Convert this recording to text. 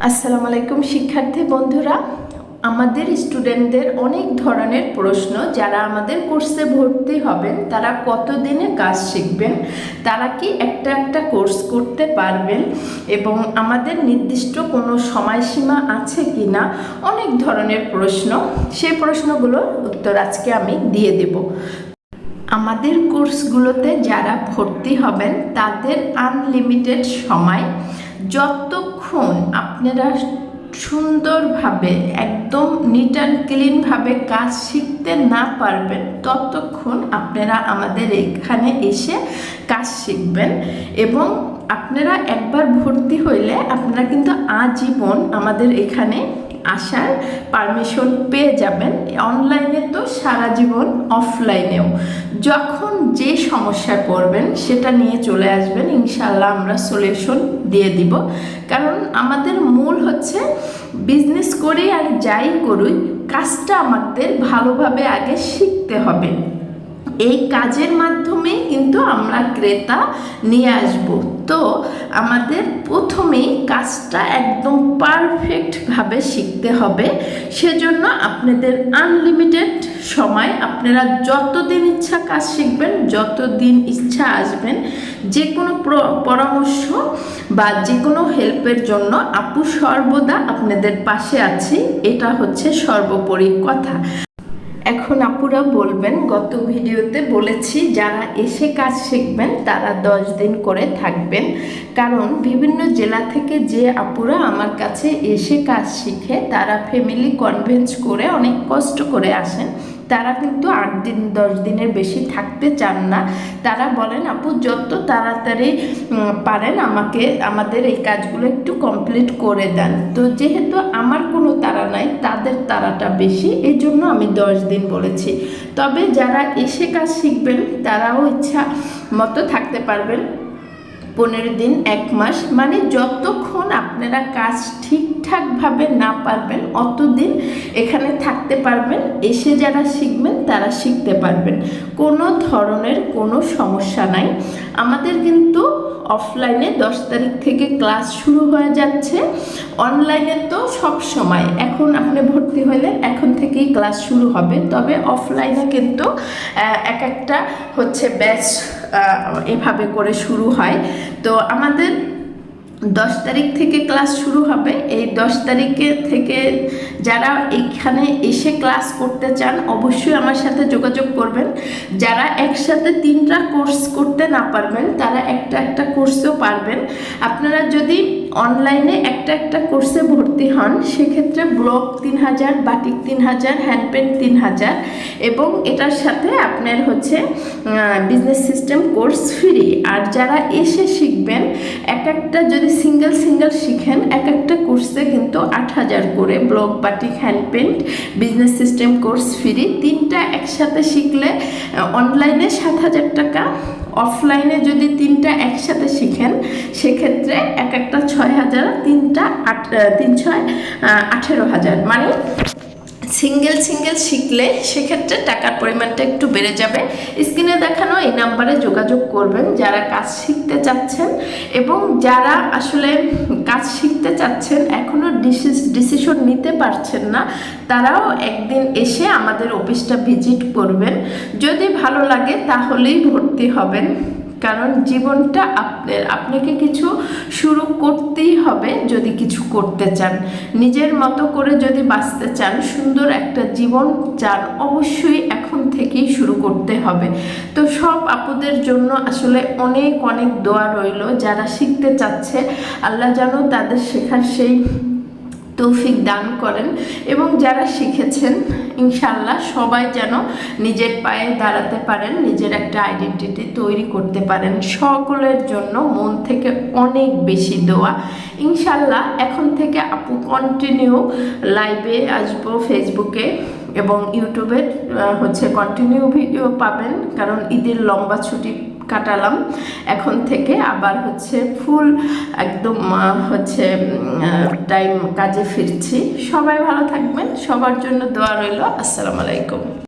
আসসালামু আলাইকুম, শিক্ষার্থী বন্ধুরা। আমাদের স্টুডেন্টদের অনেক ধরনের প্রশ্ন। যারা আমাদের কোর্সে ভর্তি হবেন, তারা কতদিনে কাজ শিখবেন? তারা কি একটা একটা কোর্স করতে পারবেন? এবং আমাদের নির্দিষ্ট কোনো সময়সীমা আছে কি না অনেক ধরনের প্রশ্ন। সেই প্রশ্নগুলোর উত্তর আজকে আমি দিয়ে দেব। আমাদের কোর্সগুলোতে যারা ভর্তি হবেন, তাদের আনলিমিটেড সময় যতক্ষণ আপনারা সুন্দরভাবে, একদম নিট অ্যান্ড ক্লিনভাবে কাজ শিখতে না পারবেন, ততক্ষণ আপনারা আমাদের এখানে এসে কাজ শিখবেন এবং আপনারা একবার ভর্তি হইলে আপনারা কিন্তু আজীবন আমাদের এখানে আসার পারমিশন পেয়ে যাবেন। অনলাইনে তো সারা জীবন অফলাইনেও যখন যে সমস্যায় পড়বেন, সেটা নিয়ে চলে আসবেন। ইনশাল্লাহ আমরা সলিউশন দিয়ে দিব। কারণ আমাদের মূল হচ্ছে বিজনেস করি আর যাই করুই, কাজটা আমাদের ভালোভাবে আগে শিখতে হবে। এই কাজের মাধ্যমে কিন্তু আমরা ক্রেতা নিয়ে আসব। তো আমাদের প্রথমেই কাজটা একদম পারফেক্টভাবে শিখতে হবে। সেজন্য আপনাদের আনলিমিটেড সময় আপনারা যতদিন ইচ্ছা কাজ শিখবেন, যতদিন ইচ্ছা আসবেন যে কোনো পরামর্শ বা যে কোনো হেল্পের জন্য আপু সর্বদা আপনাদের পাশে আছি। এটা হচ্ছে সর্বোপরি কথা। এখন আপুরা বলবেন, গত ভিডিওতে বলেছি, যারা এসে কাজ শিখবেন, তারা দশ দিন করে থাকবেন। কারণ বিভিন্ন জেলা থেকে যে আপুরা আমার কাছে এসে কাজ শিখে, তারা ফ্যামিলি কনভেন্স করে অনেক কষ্ট করে আসেন। তারা কিন্তু আট দিন, দশ দিনের বেশি থাকতে চান না। তারা বলেন, আপু, যত তাড়াতাড়ি পারেন আমাকে, আমাদের এই কাজগুলো একটু কমপ্লিট করে দেন। তো যেহেতু আমার কোনো তারা নাই, তাদের তারাটা বেশি এই জন্য আমি দশ দিন বলেছি। তবে যারা এসে কাজ শিখবেন, তারাও ইচ্ছা মতো থাকতে পারবেন। পনেরো দিন, এক মাস মানে যতক্ষণ আপনারা কাজ ঠিকঠাকভাবে না পারবেন, অতদিন এখানে থাকতে পারবেন, এসে যারা শিখবেন, তারা শিখতে পারবেন। কোনো ধরনের কোনো সমস্যা নাই। আমাদের কিন্তু অফলাইনে দশ তারিখ থেকে ক্লাস শুরু হয়ে যাচ্ছে। অনলাইনে তো সব সময়। এখন আপনি ভর্তি হলে এখন থেকেই ক্লাস শুরু হবে। তবে অফলাইনে কিন্তু এক একটা হচ্ছে ব্যাচ এভাবে করে শুরু হয়। তো আমাদের দশ তারিখ থেকে ক্লাস শুরু হবে। এই দশ তারিখে থেকে যারা এখানে এসে ক্লাস করতে চান, অবশ্যই আমার সাথে যোগাযোগ করবেন। যারা একসাথে তিনটা কোর্স করতে না পারবেন, তারা একটা একটা কোর্সও পারবেন। আপনারা যদি অনলাইনে একটা একটা কোর্সে ভর্তি হন। সেক্ষেত্রে ব্লক তিন হাজার, বাটিক তিন হাজার, হ্যান্ডপেন্ট তিন হাজার এবং এটার সাথে আপনার হচ্ছে বিজনেস সিস্টেম কোর্স ফ্রি আর যারা এসে শিখবেন, এক একটা যদি সিঙ্গেল সিঙ্গেল শিখেন, এক একটা কোর্সে কিন্তু আট হাজার করে block, batik, hand paint business system course free তিনটা একসাথে শিখলে অনলাইনে সাত হাজার টাকা অফলাইনে যদি তিনটা একসাথে শিখেন, সেক্ষেত্রে এক একটা ছয় হাজার, তিনটা আট তিন ছয় আঠেরো হাজার। মানে সিঙ্গেল সিঙ্গেল শিখলে সেক্ষেত্রে টাকার পরিমাণটা একটু বেড়ে যাবে। স্ক্রিনে দেখানো এই নাম্বারে যোগাযোগ করবেন যারা কাজ শিখতে চাচ্ছেন এবং যারা আসলে কাজ শিখতে চাচ্ছেন এখনও ডিসিশন নিতে পারছেন না, তারাও একদিন এসে আমাদের অফিসটা ভিজিট করবেন। যদি ভালো লাগে তাহলেই ভর্তি হবেন। কারণ জীবনটা আপনাকে কিছু শুরু করতেই হবে যদি কিছু করতে চান। নিজের মতো করে যদি বাঁচতে চান, সুন্দর একটা জীবন চান অবশ্যই এখন থেকেই শুরু করতে হবে। তো সব আপুদের জন্য আসলে অনেক অনেক দোয়া রইল। যারা শিখতে চাচ্ছে, আল্লাহ যেন তাদের শেখার সেই তৌফিক দান করেন এবং যারা শিখেছেন ইনশাল্লাহ সবাই যেন নিজের পায়ে দাঁড়াতে পারেন, নিজের একটা আইডেন্টিটি তৈরি করতে পারেন। সকলের জন্য মন থেকে অনেক বেশি দোয়া। ইনশাল্লাহ এখন থেকে আপু কন্টিনিউ লাইভে আসব ফেসবুকে এবং ইউটিউবে হচ্ছে কন্টিনিউ ভিডিও পাবেন। কারণ ঈদের লম্বা ছুটি কাটালাম। এখন থেকে আবার হচ্ছে ফুল একদম হচ্ছে টাইম কাজে ফিরছি। সবাই ভালো থাকবেন। সবার জন্য দোয়া রইল। আসসালামু আলাইকুম।